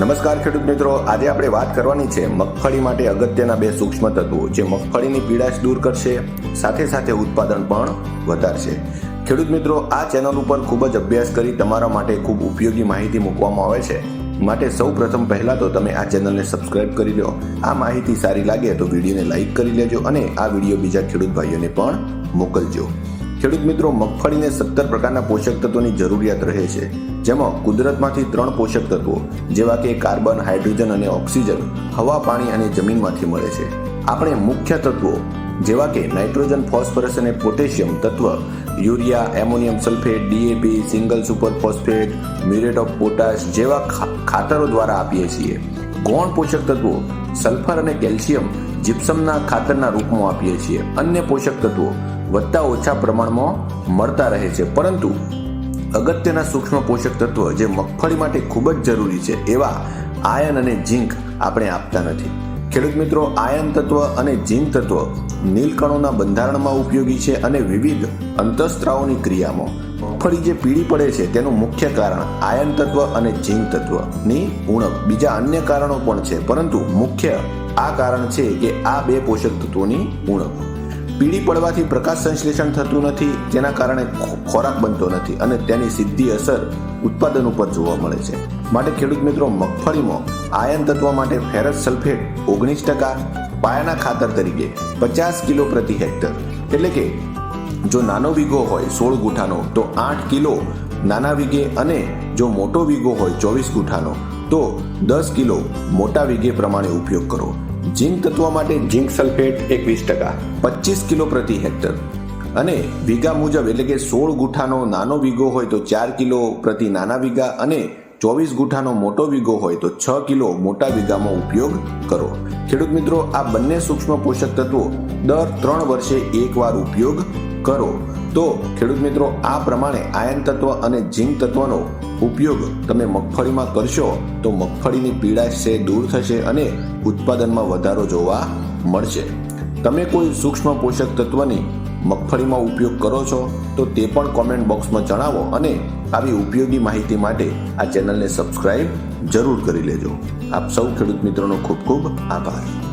નમસ્કાર ખેડૂત મિત્રો. આજે આપણે વાત કરવાની છે મગફળી માટે અગત્યના બે સૂક્ષ્મ તત્વો જે મગફળીની પીડાશ દૂર કરશે, સાથે સાથે ઉત્પાદન પણ વધારશે. ખેડૂત મિત્રો, આ ચેનલ ઉપર ખૂબ જ અભ્યાસ કરી તમારા માટે ખૂબ ઉપયોગી માહિતી મૂકવામાં આવે છે. માટે સૌ પ્રથમ પહેલાં તો તમે આ ચેનલને સબસ્ક્રાઇબ કરી લો. આ માહિતી સારી લાગે તો વિડીયોને લાઇક કરી લેજો અને આ વીડિયો બીજા ખેડૂત ભાઈઓને પણ મોકલજો. ખેડૂત મિત્રો, મગફળીને સત્તર પ્રકારના પોષક તત્વોની જરૂરિયાત રહે છે. જેમાં કુદરતમાંથી ત્રણ પોષક તત્વો, જેવા કે કાર્બન, હાઇડ્રોજન અને ઓક્સિજન, હવા, પાણી અને જમીનમાંથી મળે છે. આપણે મુખ્ય તત્વો, જેવા કે નાઇટ્રોજન, ફોસ્ફરસ અને પોટેશિયમ તત્વ, urea, ammonium sulphate DAP single super phosphate, muriate of potash જેવા ખાતરો દ્વારા આપીએ છીએ. ગૌણ પોષક તત્વો, સલ્ફર અને કેલ્શિયમ, જીપ્સમના ખાતરના રૂપમાં આપીએ છીએ. અન્ય પોષક તત્વો વધતા ઓછા પ્રમાણમાં મળતા રહે છે. પરંતુ અગત્યના સૂક્ષ્મ પોષક તત્વ જે મગફળી માટે ખૂબ જ જરૂરી છે એવા આયન અને ઝીંક આપણે આપતા નથી. ખેડૂત મિત્રો, આયન તત્વ અને ઝીંક તત્વ નીલકણોના બંધારણમાં ઉપયોગી છે અને વિવિધ અંતઃસ્ત્રાવોની ક્રિયામાં. મગફળી જે પીળી પડે છે તેનું મુખ્ય કારણ આયન તત્વ અને ઝીંક તત્વની ઉણપ. બીજા અન્ય કારણો પણ છે, પરંતુ મુખ્ય આ કારણ છે કે આ બે પોષક તત્વોની ઉણપ. પીળી પડવાથી પ્રકાશ સંશ્લેષણ થતું નથી, જેના કારણે ખોરાક બનતો નથી અને તેની સીધી અસર ઉત્પાદન ઉપર જોવા મળે છે. માટે ખેડૂત મિત્રો, મગફળીમાં આયન તત્વ માટે ફેરસ સલ્ફેટ ઓગણીસ ટકા, પાયાના ખાતર તરીકે પચાસ કિલો પ્રતિ હેક્ટર. એટલે કે જો નાનો વીઘો હોય સોળ ગુઠાનો, તો આઠ કિલો નાના વીઘે અને જો મોટો વીઘો હોય ચોવીસ ગુઠાનો, તો દસ કિલો મોટા વીઘે પ્રમાણે ઉપયોગ કરો. ઝીંક તત્વ માટે ઝીંક સલ્ફેટ એકવીસ ટકા, પચીસ કિલો પ્રતિ હેક્ટર. અને વીઘા મુજબ એટલે કે સોળ ગુઠાનો નાનો વીઘો હોય તો ચાર કિલો પ્રતિ નાના વીઘા અને ચોવીસ ગુઠાનો મોટો વીઘો હોય તો છ કિલો મોટા વીઘામાં ઉપયોગ કરો. ખેડૂત મિત્રો, આ બંને સૂક્ષ્મ પોષક તત્વો દર ત્રણ વર્ષે એકવાર ઉપયોગ કરો. તો ખેડૂત મિત્રો, આ પ્રમાણે આયન તત્વ અને ઝીંક તત્વનો ઉપયોગ તમે મગફળીમાં કરશો, તો મગફળીની પીડાશ છે, દૂર થશે અને ઉત્પાદનમાં વધારો જોવા મળશે. તમે કોઈ સૂક્ષ્મ પોષક તત્વની મગફળીમાં ઉપયોગ કરો છો, તો તે પણ કોમેન્ટ બોક્સમાં જણાવો અને આવી ઉપયોગી માહિતી માટે આ ચેનલને સબસ્ક્રાઇબ જરૂર કરી લેજો. આપ સૌ ખેડૂત મિત્રોનો ખૂબ ખૂબ આભાર.